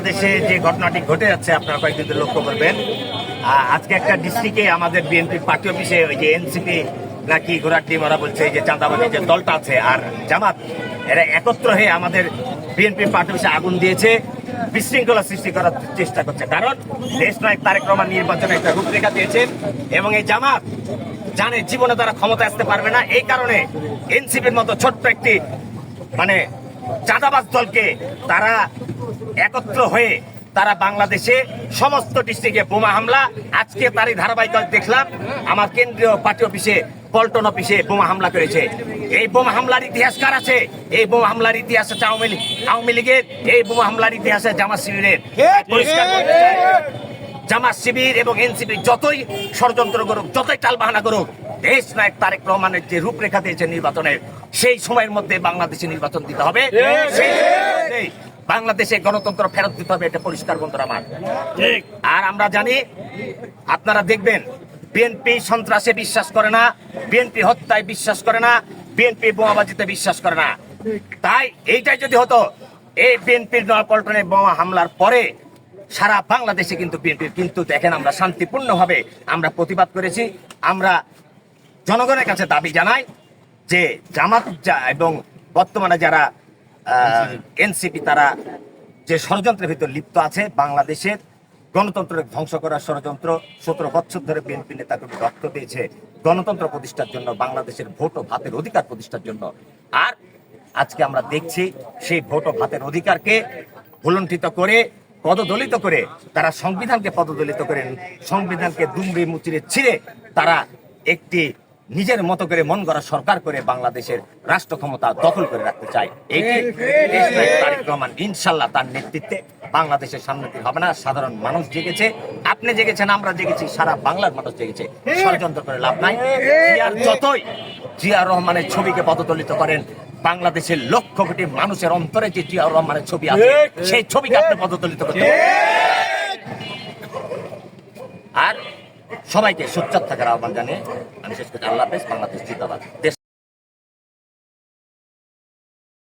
বাংলাদেশে যে ঘটনাটি ঘটে যাচ্ছে, আপনারা কয়েকদিন লক্ষ্য করবেন। আজকে একটা ডিস্ট্রিক্টে আমাদের বিএনপি পার্টি অফিসে ওই যে এনসিপি নাকি ঘোড়ার টিম ওরা বলছে যে চাঁদাবাজি যে দলটা আছে আর জামাত, এরা একত্র হয়ে আমাদের বিএনপি পার্টি অফিসে আগুন দিয়েছে, বিশৃঙ্খলা সৃষ্টি করার চেষ্টা করছে। কারণ দেশ নায়ক তারেক রহমান নির্বাচনে একটা রূপরেখা দিয়েছেন এবং এই জামাত জানে জীবনে তারা ক্ষমতা আসতে পারবে না। এই কারণে এনসিপির মতো ছোট্ট একটি মানে চাঁদাবাজ দলকে তারা একত্র হয়ে তারা বাংলাদেশে সমস্ত ডিস্ট্রিক্টে বোমা হামলা। আজকে তারই ধারাবাহিকতা দেখলাম আমার কেন্দ্রীয় পার্টি অফিসে পল্টন অফিসে বোমা হামলা করেছে। এই বোমা হামলার ইতিহাস কার আছে? এই বোমা হামলার ইতিহাস আছে আওয়ামী লীগ। আওয়ামী লীগের এই বোমা হামলার ইতিহাস আছে জামাত শিবিরের। পরিষ্কার জামাত শিবির এবং এনসিপি যতই ষড়যন্ত্র করুক যতই টালবাহানা করুক দেশ নায়ক তারেক রহমানের যে রূপরেখা দিয়েছে নির্বাচনের সেই সময়ের মধ্যে বাংলাদেশে নির্বাচন দিতে হবে। সেই বাংলাদেশে গণতন্ত্র ফেরত দিতে হবে এটা পরিষ্কার বন্ধুরা আমার। ঠিক। আর আমরা জানি আপনারা দেখবেন বিএনপি সন্ত্রাসে বিশ্বাস করে না বিএনপি হত্যায় বিশ্বাস করে না বিএনপি বোমাবাজিতে বিশ্বাস করে না। তাই এইটাই যদি হতো এই বিএনপির নয়াপল্টনে বোমা হামলার পরে সারা বাংলাদেশে কিন্তু বিএনপি কিন্তু দেখেন আমরা শান্তিপূর্ণভাবে আমরা প্রতিবাদ করেছি। আমরা জনগণের কাছে দাবি জানাই যে জামাত এবং বর্তমানে যারা এনসিপি তারা যে ষড়যন্ত্রের ভিতর লিপ্ত আছে, বাংলাদেশের গণতন্ত্রের ধ্বংস করার ষড়যন্ত্র, সতেরো বছর ধরে বিএনপি নেতাকে রক্ত দিয়েছে গণতন্ত্র প্রতিষ্ঠার জন্য, বাংলাদেশের ভোট ও ভাতের অধিকার প্রতিষ্ঠার জন্য। আর আজকে আমরা দেখছি সেই ভোট ও ভাতের অধিকারকে ভুলণ্ঠিত করে, পদদলিত করে, তারা সংবিধানকে পদদলিত করেন সংবিধানকে দুমড়ে মুচড়ে ছিঁড়ে তারা একটি নিজের মতো করে মন গড়া সরকার করে বাংলাদেশের রাষ্ট্র ক্ষমতা দখল করে রাখতে চায়। এটি তারেক রহমান ইনশাল্লাহ তার নেতৃত্বে বাংলাদেশের সামনে হবে না। সাধারণ মানুষ জেগেছে আপনি জেগেছেন আমরা জেগেছি সারা বাংলার মানুষ জেগেছে। ষড়যন্ত্র করে লাভ নাই। জিয়ার যতই জিয়া রহমানের ছবিকে পদদলিত করেন বাংলাদেশের লক্ষ কোটি মানুষের অন্তরে যে জিয়া রহমানের ছবি আছে সেই ছবিকে আপনি পদদলিত করতে সবাইকে সোচ্চার থাকার আহ্বান জানিয়ে আমি শেষ করছি। আল্লাহ হাফেজ বাংলাদেশ দেশ